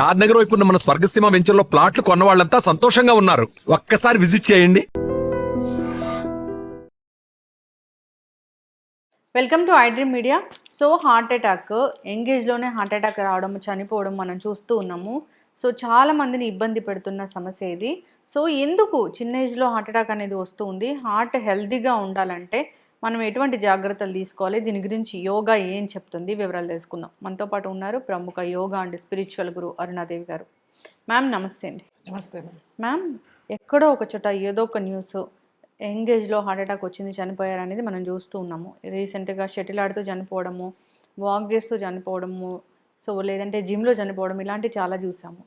షాద్ నగర్ వైపు ఉన్న మన స్వర్గసీమ వెంచర్లో ప్లాట్లు కొన్న వాళ్ళంతా సంతోషంగా ఉన్నారు. ఒక్కసారి విజిట్ చేయండి. Welcome to iDream media so heart attack ఎంగేజ్లోనే heart attack రావడం చనిపోవడం మనం చూస్తూ ఉన్నాము. సో చాలా మందిని ఇబ్బంది పెడుతున్న సమస్య ఇది. సో ఎందుకు చిన్న ఏజ్లో హార్ట్ అటాక్ అనేది వస్తుంది హార్ట్ హెల్తీగా ఉండాలంటే మనం ఎటువంటి జాగ్రత్తలు తీసుకోవాలి? దీని గురించి యోగా ఏం చెప్తుంది? వివరాలు తెలుసుకుందాం. మనతో పాటు ఉన్నారు ప్రముఖ yoga and spiritual guru Arunadevi garu. Ma'am నమస్తే అండి. నమస్తే మ్యామ్. ఎక్కడో ఒక చోట ఏదో ఒక న్యూస్ ఎంగేజ్లో హార్ట్ అటాక్ వచ్చింది చనిపోయారు అనేది మనం చూస్తూ ఉన్నాము. రీసెంట్గా షటిల్ ఆడుతూ చనిపోవడము వాక్ చేస్తూ చనిపోవడము సో లేదంటే జిమ్లో చనిపోవడం ఇలాంటివి చాలా చూసాము.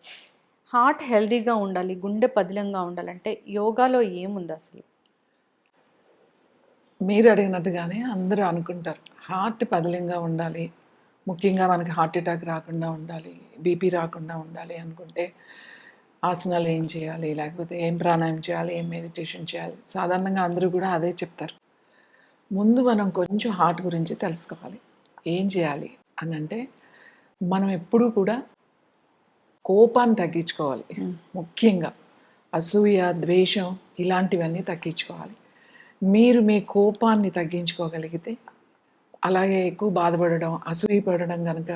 హార్ట్ హెల్తీగా ఉండాలి గుండె పదిలంగా ఉండాలంటే యోగాలో ఏముంది అసలు? మీరు అడిగినట్టుగానే అందరూ అనుకుంటారు. హార్ట్ పదిలంగా ఉండాలి. ముఖ్యంగా మనకి హార్ట్ అటాక్ రాకుండా ఉండాలి. బీపీ రాకుండా ఉండాలి అనుకుంటే ఆసనాలు ఏం చేయాలి? లేకపోతే ఏం ప్రాణాయామం చేయాలి? ఏం మెడిటేషన్ చేయాలి? సాధారణంగా అందరూ కూడా అదే చెప్తారు. ముందు మనం కొంచెం హార్ట్ గురించి తెలుసుకోవాలి. ఏం చేయాలి? అని అంటే మనం ఎప్పుడూ కూడా కోపాన్ని తగ్గించుకోవాలి. ముఖ్యంగా అసూయ ద్వేషం ఇలాంటివన్నీ తగ్గించుకోవాలి. మీరు మీ కోపాన్ని తగ్గించుకోగలిగితే అలాగే ఎక్కువ బాధపడడం అసూయ పడడం కనుక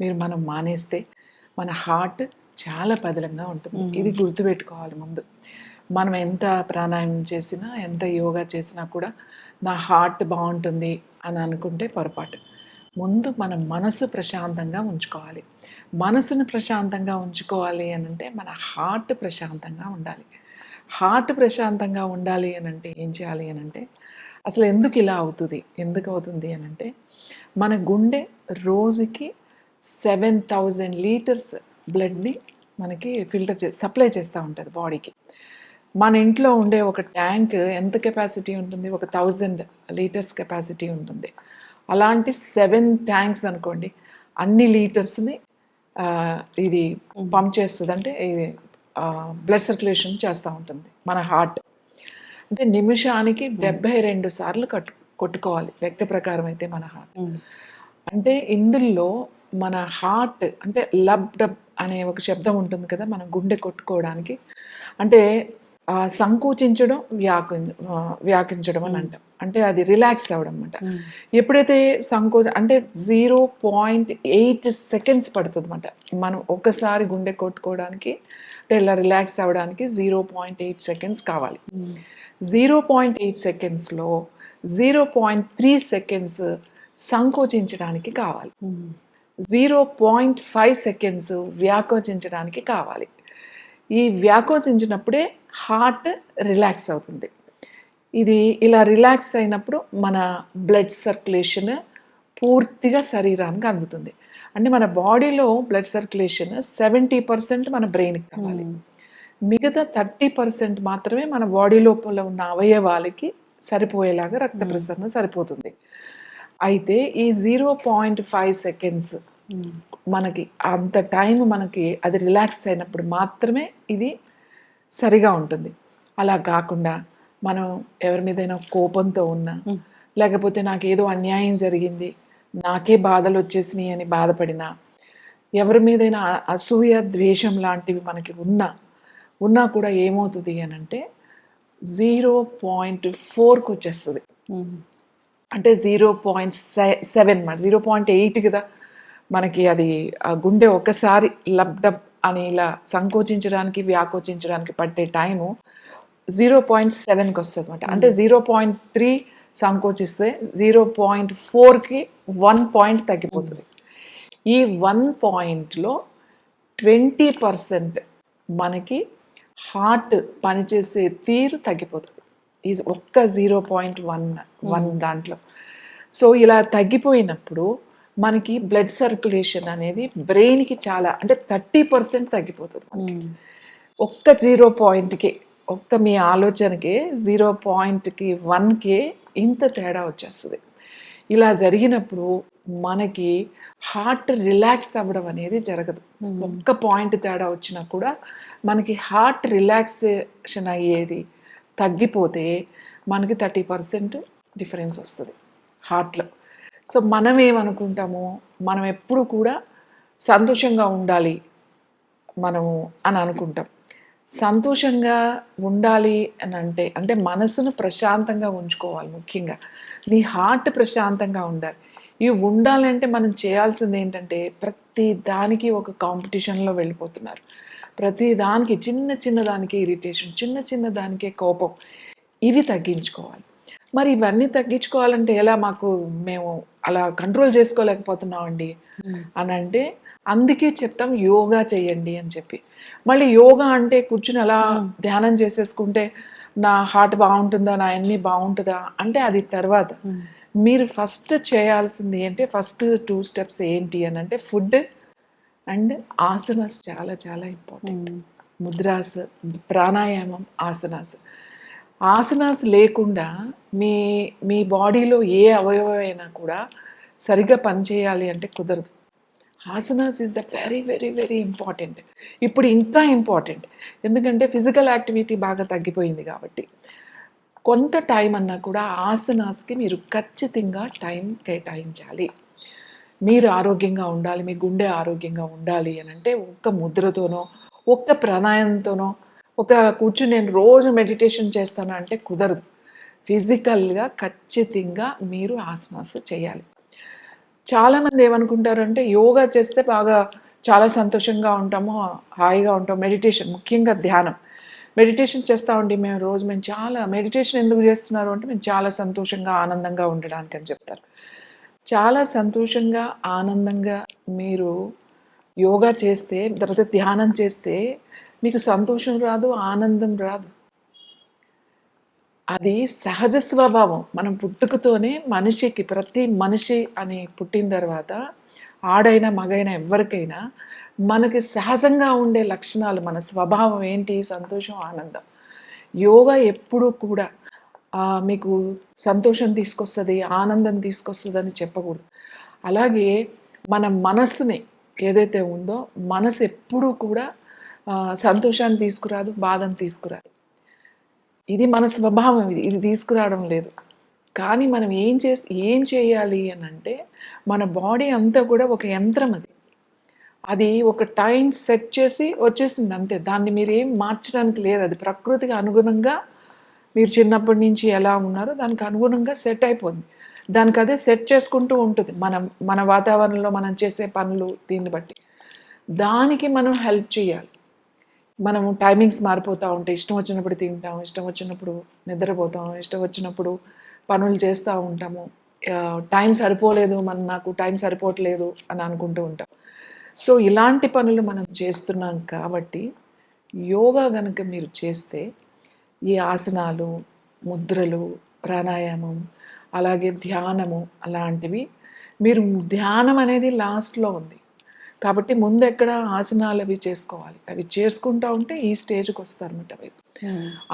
మీరు మనం మానేస్తే మన హార్ట్ చాలా పదిలంగా ఉంటుంది. ఇది గుర్తుపెట్టుకోవాలి ముందు. మనం ఎంత ప్రాణాయామం చేసినా ఎంత యోగా చేసినా కూడా నా హార్ట్ బాగుంటుంది అని అనుకుంటే పొరపాటు. ముందు మన మనసు ప్రశాంతంగా ఉంచుకోవాలి. మనసును ప్రశాంతంగా ఉంచుకోవాలి అని అంటే మన హార్ట్ ప్రశాంతంగా ఉండాలి. హార్ట్ ప్రశాంతంగా ఉండాలి అని అంటే ఏం చేయాలి అని అంటే అసలు ఎందుకు ఇలా అవుతుంది ఎందుకు అవుతుంది అని అంటే మన గుండె రోజుకి సెవెన్ థౌజండ్ లీటర్స్ బ్లడ్ని మనకి ఫిల్టర్ చే సప్లై చేస్తూ ఉంటుంది బాడీకి. మన ఇంట్లో ఉండే ఒక ట్యాంక్ ఎంత కెపాసిటీ ఉంటుంది? ఒక థౌజండ్ లీటర్స్ కెపాసిటీ ఉంటుంది. అలాంటి సెవెన్ ట్యాంక్స్ అనుకోండి అన్ని లీటర్స్ని ఇది పంప్ చేస్తుంది అంటే ఇది బ్లడ్ సర్క్యులేషన్ చేస్తూ ఉంటుంది మన హార్ట్ అంటే నిమిషానికి డెబ్బై రెండు సార్లు కట్టు కొట్టుకోవాలి లెక్క ప్రకారం అయితే మన హార్ట్ అంటే ఇందులో మన హార్ట్ అంటే లబ్ డబ్ అనే ఒక శబ్దం ఉంటుంది కదా మన గుండె కొట్టుకోవడానికి. అంటే సంకోచించడం వ్యాకు వ్యాకించడం అని అంటాం. అంటే అది రిలాక్స్ అవ్వడం అనమాట ఎప్పుడైతే సంకోచ అంటే జీరో పాయింట్ ఎయిట్ సెకండ్స్ పడుతుంది అనమాట మనం ఒకసారి గుండె కొట్టుకోవడానికి అంటే ఇలా రిలాక్స్ అవ్వడానికి జీరో పాయింట్ ఎయిట్ సెకండ్స్ కావాలి. జీరో పాయింట్ ఎయిట్ సెకండ్స్లో జీరో పాయింట్ త్రీ సెకండ్స్ సంకోచించడానికి కావాలి. జీరో పాయింట్ ఫైవ్ సెకండ్స్ వ్యాకోచించడానికి కావాలి. ఈ వ్యాకోచించినప్పుడే హార్ట్ రిలాక్స్ అవుతుంది. ఇది ఇలా రిలాక్స్ అయినప్పుడు మన బ్లడ్ సర్క్యులేషన్ పూర్తిగా శరీరానికి అందుతుంది. అంటే మన బాడీలో బ్లడ్ సర్క్యులేషన్ సెవెంటీ పర్సెంట్ మన బ్రెయిన్కి కావాలి మిగతా థర్టీ పర్సెంట్ మాత్రమే మన బాడీ లోపల ఉన్న అవయవాలకి సరిపోయేలాగా రక్త ప్రసరణ సరిపోతుంది. అయితే ఈ జీరో పాయింట్ ఫైవ్ సెకండ్స్ మనకి అంత టైం మనకి అది రిలాక్స్ అయినప్పుడు మాత్రమే ఇది సరిగా ఉంటుంది. అలా కాకుండా మనం ఎవరి మీదైనా కోపంతో ఉన్నా లేకపోతే నాకు ఏదో అన్యాయం జరిగింది నాకే బాధలు వచ్చేసినాయి అని బాధపడినా ఎవరి మీదైనా అసూయ ద్వేషం లాంటివి మనకి ఉన్నా ఉన్నా కూడా ఏమవుతుంది అని అంటే జీరో పాయింట్ ఫోర్కి వచ్చేస్తుంది. అంటే జీరో పాయింట్ సెవెన్ మాట జీరో పాయింట్ ఎయిట్ కదా? మనకి అది ఆ గుండె ఒకసారి లబ్డబ్ అని ఇలా సంకోచించడానికి వ్యాకోచించడానికి పట్టే టైము జీరో పాయింట్ సెవెన్కి వస్తుంది అనమాట అంటే జీరో పాయింట్ త్రీ సంకోచిస్తే జీరో పాయింట్ ఫోర్కి వన్ పాయింట్ తగ్గిపోతుంది. ఈ వన్ పాయింట్లో ట్వంటీ పర్సెంట్ మనకి హార్ట్ పనిచేసే తీరు తగ్గిపోతుంది. ఈ ఒక్క జీరో పాయింట్ వన్ వన్ దాంట్లో. సో ఇలా తగ్గిపోయినప్పుడు మనకి బ్లడ్ సర్క్యులేషన్ అనేది బ్రెయిన్కి చాలా అంటే థర్టీ పర్సెంట్ తగ్గిపోతుంది మనకి. ఒక్క జీరో పాయింట్కి ఒక్క మీ ఆలోచనకి జీరో పాయింట్కి వన్కి ఇంత తేడా వచ్చేస్తుంది. ఇలా జరిగినప్పుడు మనకి హార్ట్ రిలాక్స్ అవ్వడం అనేది జరగదు. ఒక్క పాయింట్ తేడా వచ్చినా కూడా మనకి హార్ట్ రిలాక్సేషన్ అయ్యేది తగ్గిపోతే మనకి థర్టీ పర్సెంట్ డిఫరెన్స్ వస్తుంది. హార్ట్లో సో మనం ఏమనుకుంటామో మనం ఎప్పుడు కూడా సంతోషంగా ఉండాలి మనము అని అనుకుంటాం. సంతోషంగా ఉండాలి అని అంటే అంటే మనసును ప్రశాంతంగా ఉంచుకోవాలి ముఖ్యంగా. నీ హార్ట్ ప్రశాంతంగా ఉండాలి. ఇవి ఉండాలంటే మనం చేయాల్సింది ఏంటంటే ప్రతి దానికి ఒక కాంపిటీషన్లో వెళ్ళిపోతున్నారు. ప్రతి దానికి చిన్న చిన్న దానికి ఇరిటేషన్ చిన్న చిన్న దానికే కోపం ఇవి తగ్గించుకోవాలి. మరి ఇవన్నీ తగ్గించుకోవాలంటే ఎలా మాకు మేము అలా కంట్రోల్ చేసుకోలేకపోతున్నామండి? అని అంటే అందుకే చెప్తాం యోగా చేయండి అని చెప్పి. మళ్ళీ యోగా అంటే కూర్చుని అలా ధ్యానం చేసేసుకుంటే నా హార్ట్ బాగుంటుందా నా అన్ని బాగుంటుందా? అంటే అది తర్వాత. మీరు ఫస్ట్ చేయాల్సింది ఏంటి? ఫస్ట్ టూ స్టెప్స్ ఏంటి అని అంటే ఫుడ్ అండ్ ఆసనాస్ చాలా చాలా ఇంపార్టెంట్. ముద్రాస్ ప్రాణాయామం ఆసనాస్. ఆసనాస్ లేకుండా మీ మీ బాడీలో ఏ అవయవమైనా కూడా సరిగ్గా పనిచేయాలి అంటే కుదరదు. Asanas is the very very very important. ఇప్పుడు ఇంకా ఇంపార్టెంట్. ఎందుకంటే ఫిజికల్ యాక్టివిటీ బాగా తగ్గిపోయింది కాబట్టి. కొంత టైం అన్నా కూడా ఆసనాస్కి మీరు ఖచ్చితంగా టైం కేటాయించాలి. మీరు ఆరోగ్యంగా ఉండాలి మీ గుండె ఆరోగ్యంగా ఉండాలి అని అంటే ఒక్క ముద్రతోనో ఒక్క ప్రాణాయంతోనో ఒక కూర్చుని నేను రోజు మెడిటేషన్ చేస్తాను అంటే కుదరదు. ఫిజికల్గా ఖచ్చితంగా మీరు ఆసనాస్ చేయాలి. చాలామంది ఏమనుకుంటారంటే యోగా చేస్తే బాగా చాలా సంతోషంగా ఉంటాము హాయిగా ఉంటాం. మెడిటేషన్ ముఖ్యంగా ధ్యానం. మెడిటేషన్ చేస్తామండి మేము రోజు మేము చాలా మెడిటేషన్ ఎందుకు చేస్తున్నారు అంటే మేము చాలా సంతోషంగా ఆనందంగా ఉండడానికి అని చెప్తారు. చాలా సంతోషంగా ఆనందంగా మీరు యోగా చేస్తే తర్వాత ధ్యానం చేస్తే మీకు సంతోషం రాదు ఆనందం రాదు. అది సహజ స్వభావం. మనం పుట్టుకతోనే మనిషికి ప్రతి మనిషి అని పుట్టిన తర్వాత ఆడైనా మగైనా ఎవరికైనా మనకి సహజంగా ఉండే లక్షణాలు మన స్వభావం ఏంటి? సంతోషం ఆనందం. యోగా ఎప్పుడూ కూడా మీకు సంతోషం తీసుకొస్తుంది ఆనందం తీసుకొస్తుంది అని చెప్పకూడదు. అలాగే మన మనస్సుని ఏదైతే ఉందో మనసు ఎప్పుడూ కూడా సంతోషాన్ని తీసుకురాదు బాధను తీసుకురాదు. ఇది మన స్వభావం ఇది. ఇది తీసుకురావడం లేదు. కానీ మనం ఏం చేసి ఏం చేయాలి అని అంటే మన బాడీ అంతా కూడా ఒక యంత్రం అది. అది ఒక టైం సెట్ చేసి వచ్చేసింది అంతే. దాన్ని మీరు ఏం మార్చడానికి లేదు. అది ప్రకృతికి అనుగుణంగా మీరు చిన్నప్పటి నుంచి ఎలా ఉన్నారో దానికి అనుగుణంగా సెట్ అయిపోతుంది దానికి అదే సెట్ చేసుకుంటూ ఉంటుంది. మనం మన వాతావరణంలో మనం చేసే పనులు దీన్ని బట్టి. దానికి మనం హెల్ప్ చేయాలి. మనము టైమింగ్స్ మారిపోతూ ఉంటాయి. ఇష్టం వచ్చినప్పుడు తింటాం ఇష్టం వచ్చినప్పుడు నిద్రపోతాం ఇష్టం వచ్చినప్పుడు పనులు చేస్తూ ఉంటాము. టైం సరిపోలేదు మన నాకు టైం సరిపోవట్లేదు అని అనుకుంటూ ఉంటాం. సో ఇలాంటి పనులు మనం చేస్తున్నాం కాబట్టి యోగా కనుక మీరు చేస్తే ఈ ఆసనాలు ముద్రలు ప్రాణాయామం అలాగే ధ్యానము అలాంటివి మీరు ధ్యానం అనేది లాస్ట్లో ఉంది. కాబట్టి ముందు ఎక్కడ ఆసనాలు అవి చేసుకోవాలి. అవి చేసుకుంటూ ఉంటే ఈ స్టేజ్కి వస్తారన్నమాట మీరు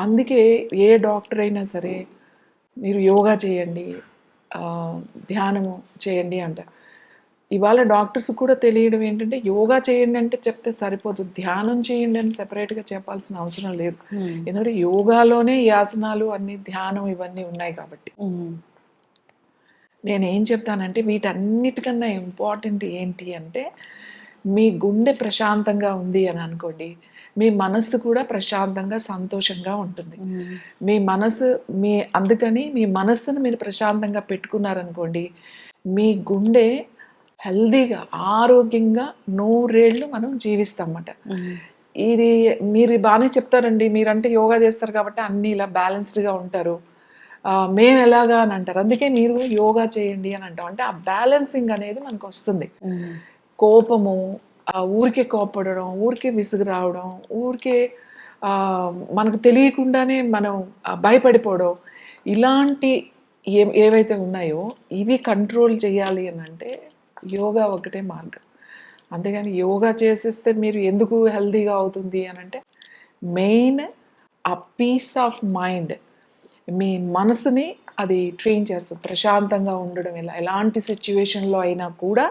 అందుకే ఏ డాక్టర్ అయినా సరే మీరు యోగా చేయండి ధ్యానము చేయండి అంటారు ఇవాళ డాక్టర్స్ కూడా తెలియడం ఏంటంటే యోగా చేయండి అంటే చెప్తే సరిపోదు. ధ్యానం చేయండి అని సెపరేట్గా చెప్పాల్సిన అవసరం లేదు. ఎందుకంటే యోగాలోనే ఈ ఆసనాలు అన్ని ధ్యానం ఇవన్నీ ఉన్నాయి కాబట్టి. నేను ఏం చెప్తానంటే వీటన్నిటికన్నా ఇంపార్టెంట్ ఏంటి అంటే మీ గుండె ప్రశాంతంగా ఉంది అని అనుకోండి మీ మనస్సు కూడా ప్రశాంతంగా సంతోషంగా ఉంటుంది. మీ మనసు మీ అందుకని మీ మనస్సును మీరు ప్రశాంతంగా పెట్టుకున్నారనుకోండి మీ గుండె హెల్దీగా ఆరోగ్యంగా నూరేళ్ళు మనం జీవిస్తామన్నమాట. ఇది మీరు బాగానే చెప్తారండి మీరంటే యోగా చేస్తారు కాబట్టి అన్నీ ఇలా బ్యాలెన్స్డ్గా ఉంటారు. మేము ఎలాగా అని అంటారు. అందుకే మీరు యోగా చేయండి అని అంటాం. అంటే ఆ బ్యాలెన్సింగ్ అనేది మనకు వస్తుంది. కోపము ఆ ఊరికే కోపడడం ఊరికే విసుగు రావడం ఊరికే మనకు తెలియకుండానే మనం భయపడిపోవడం ఇలాంటి ఏ ఏవైతే ఉన్నాయో ఇవి కంట్రోల్ చేయాలి అని అంటే యోగా ఒకటే మార్గం. అంతేగాని యోగా చేసేస్తే మీరు ఎందుకు హెల్దీగా అవుతుంది అని అంటే మెయిన్ ఆ పీస్ ఆఫ్ మైండ్ మీ మనసుని అది ట్రైన్ చేస్తుంది. ప్రశాంతంగా ఉండడం ఎలా ఎలాంటి సిచ్యువేషన్లో అయినా కూడా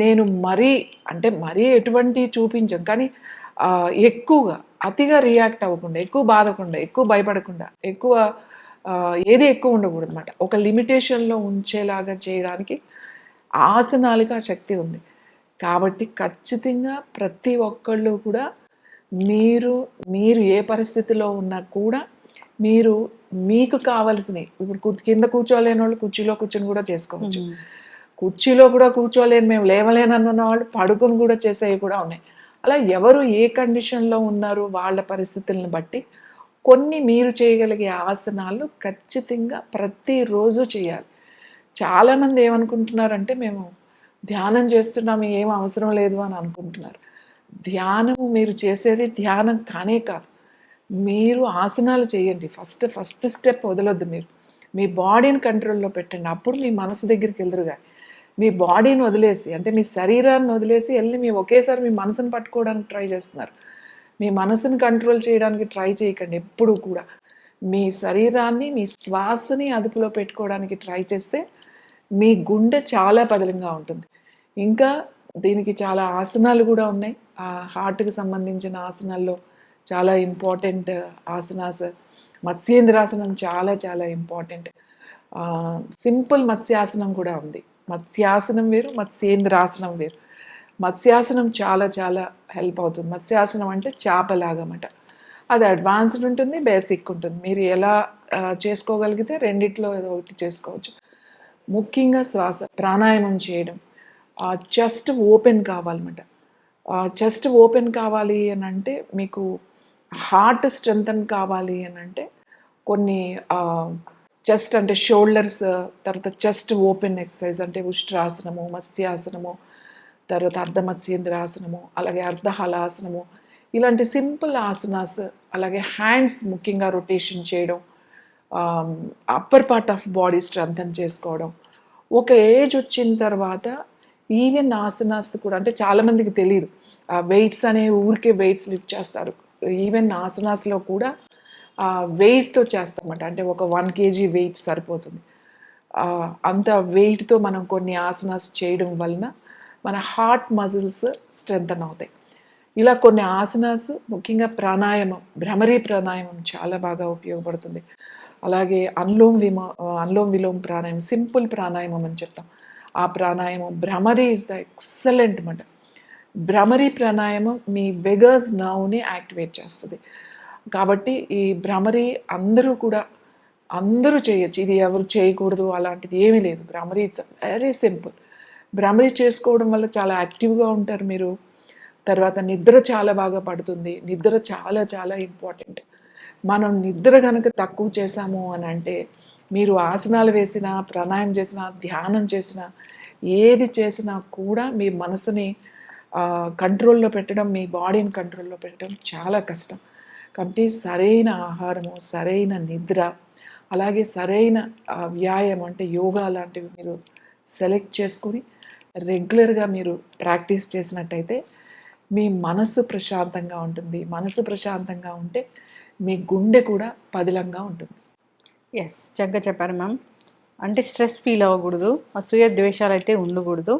నేను మరీ అంటే మరీ ఎటువంటి చూపించాం కానీ ఎక్కువగా అతిగా రియాక్ట్ అవ్వకుండా ఎక్కువ బాధకుండా ఎక్కువ భయపడకుండా ఎక్కువ ఏది ఎక్కువ ఉండకూడదు అనమాట ఒక లిమిటేషన్లో ఉంచేలాగా చేయడానికి ఆసనాలుగా శక్తి ఉంది. కాబట్టి ఖచ్చితంగా ప్రతి ఒక్కళ్ళు కూడా మీరు మీరు ఏ పరిస్థితిలో ఉన్నా కూడా మీరు మీకు కావలసినవి ఇప్పుడు కింద కూర్చోలేని వాళ్ళు కుర్చీలో కూర్చొని కూడా చేసుకోవచ్చు. కుర్చీలో కూడా కూర్చోలేను మేము లేవలేనన్న వాళ్ళు పడుకొని కూడా చేసేవి కూడా ఉన్నాయి. అలా ఎవరు ఏ కండిషన్లో ఉన్నారు వాళ్ళ పరిస్థితులను బట్టి కొన్ని మీరు చేయగలిగే ఆసనాలు ఖచ్చితంగా ప్రతిరోజు చేయాలి. చాలామంది ఏమనుకుంటున్నారంటే మేము ధ్యానం చేస్తున్నాము ఏం అవసరం లేదు అని అనుకుంటున్నారు. ధ్యానము మీరు చేసేది ధ్యానం కానే కాదు. మీరు ఆసనాలు చేయండి. ఫస్ట్ ఫస్ట్ స్టెప్ వదలొద్దు మీరు. మీ బాడీని కంట్రోల్లో పెట్టండి. అప్పుడు మీ మనసు దగ్గరికి వెళ్దురుగా మీ బాడీని వదిలేసి అంటే మీ శరీరాన్ని వదిలేసి వెళ్ళి మీ ఒకేసారి మీ మనసుని పట్టుకోవడానికి ట్రై చేస్తున్నారు. మీ మనసుని కంట్రోల్ చేయడానికి ట్రై చేయకండి ఎప్పుడు కూడా. మీ శరీరాన్ని మీ శ్వాసని అదుపులో పెట్టుకోవడానికి ట్రై చేస్తే మీ గుండె చాలా పదలంగా ఉంటుంది. ఇంకా దీనికి చాలా ఆసనాలు కూడా ఉన్నాయి. ఆ హార్ట్కి సంబంధించిన ఆసనాల్లో చాలా ఇంపార్టెంట్ ఆసనాస్ మత్స్యేంద్రాసనం చాలా చాలా ఇంపార్టెంట్. సింపుల్ మత్స్యాసనం కూడా ఉంది. మత్స్యాసనం వేరు మత్స్యేంద్రాసనం వేరు. మత్స్యాసనం చాలా చాలా హెల్ప్ అవుతుంది. మత్స్యాసనం అంటే చేపలాగమాట. అది అడ్వాన్స్డ్ ఉంటుంది బేసిక్ ఉంటుంది. మీరు ఎలా చేసుకోగలిగితే రెండిట్లో ఏదో ఒకటి చేసుకోవచ్చు. ముఖ్యంగా శ్వాస ప్రాణాయామం చేయడం. చెస్ట్ ఓపెన్ కావాలన్నమాట. చెస్ట్ ఓపెన్ కావాలి అని అంటే మీకు హార్ట్ స్ట్రెంగ్తన్ కావాలి అని అంటే కొన్ని చెస్ట్ అంటే షోల్డర్స్ తర్వాత చెస్ట్ ఓపెన్ ఎక్సర్సైజ్ అంటే ఉష్ట్రాసనము మత్స్యాసనము తర్వాత అర్ధమత్స్యేంద్రాసనము అలాగే అర్ధహలాసనము ఇలాంటి సింపుల్ ఆసనాస్ అలాగే హ్యాండ్స్ ముఖ్యంగా రొటేషన్ చేయడం upper part of body strengthen చేసుకోవడం. ఒక ఏజ్ వచ్చిన తర్వాత ఈవెన్ ఆసనాస్ కూడా అంటే చాలామందికి తెలియదు ఆ వెయిట్స్ అనే ఊరికే వెయిట్స్ లిఫ్ట్ చేస్తారు. ఈవెన్ ఆసనాస్లో కూడా వెయిట్తో చేస్తామన్నమాట అంటే ఒక వన్ కేజీ వెయిట్ సరిపోతుంది. అంత వెయిట్తో మనం కొన్ని ఆసనాస్ చేయడం వలన మన హార్ట్ మజిల్స్ స్ట్రెంగ్తన్ అవుతాయి. ఇలా కొన్ని ఆసనాస్ ముఖ్యంగా ప్రాణాయామం భ్రమరీ ప్రాణాయామం చాలా బాగా ఉపయోగపడుతుంది. అలాగే అనులోమ్ విమ అన్లోమ్ విలోమ్ ప్రాణాయామం సింపుల్ ప్రాణాయామం అని చెప్తాం. ఆ ప్రాణాయామం భ్రమరీ ఇస్ ద ఎక్సలెంట్ అనమాట భ్రమరీ ప్రాణాయామం మీ వెగర్స్ నవ్ని యాక్టివేట్ చేస్తుంది. కాబట్టి ఈ భ్రమరీ అందరూ కూడా అందరూ చేయొచ్చు. ఇది ఎవరు చేయకూడదు అలాంటిది ఏమీ లేదు. Bhramari it's very simple Bhramari చేసుకోవడం వల్ల చాలా యాక్టివ్గా ఉంటారు మీరు. తర్వాత నిద్ర చాలా బాగా పడుతుంది. నిద్ర చాలా చాలా ఇంపార్టెంట్. మనం నిద్ర కనుక తక్కువ చేశాము అని అంటే మీరు ఆసనాలు వేసినా ప్రాణాయామం చేసినా ధ్యానం చేసినా ఏది చేసినా కూడా మీ మనసుని కంట్రోల్లో పెట్టడం మీ బాడీని కంట్రోల్లో పెట్టడం చాలా కష్టం. కాబట్టి సరైన ఆహారము సరైన నిద్ర అలాగే సరైన వ్యాయామం అంటే యోగా లాంటివి మీరు సెలెక్ట్ చేసుకుని రెగ్యులర్గా మీరు ప్రాక్టీస్ చేసినట్టయితే మీ మనసు ప్రశాంతంగా ఉంటుంది. మనసు ప్రశాంతంగా ఉంటే మీ గుండె కూడా పదిలంగా ఉంటుంది. ఎస్ చక్కగా చెప్పారు మ్యామ్ అంటే స్ట్రెస్ ఫీల్ అవ్వకూడదు. అసూయ ద్వేషాలు అయితే ఉండకూడదు.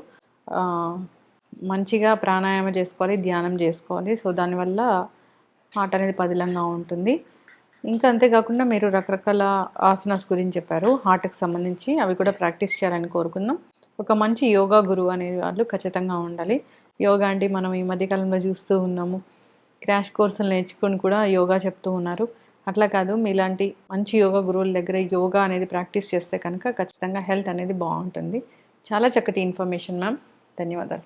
మంచిగా ప్రాణాయామం చేసుకోవాలి ధ్యానం చేసుకోవాలి. సో దానివల్ల హార్ట్ అనేది పదిలంగా ఉంటుంది. ఇంకా అంతేకాకుండా మీరు రకరకాల ఆసనాస్ గురించి చెప్పారు. హార్ట్కి సంబంధించి అవి కూడా ప్రాక్టీస్ చేయాలని కోరుకుందాం. ఒక మంచి యోగా గురువు అనే వాళ్ళు ఖచ్చితంగా ఉండాలి. యోగా అంటే మనం ఈ మధ్యకాలంలో చూస్తూ ఉన్నాము. క్రాష్ కోర్సులు నేర్చుకొని కూడా యోగా చెప్తూ ఉన్నారు. అట్లా కాదు మీలాంటి మంచి యోగా గురువుల దగ్గర యోగా అనేది ప్రాక్టీస్ చేస్తే కనుక ఖచ్చితంగా హెల్త్ అనేది బాగుంటుంది. చాలా చక్కటి ఇన్ఫర్మేషన్ మ్యామ్. ధన్యవాదాలు.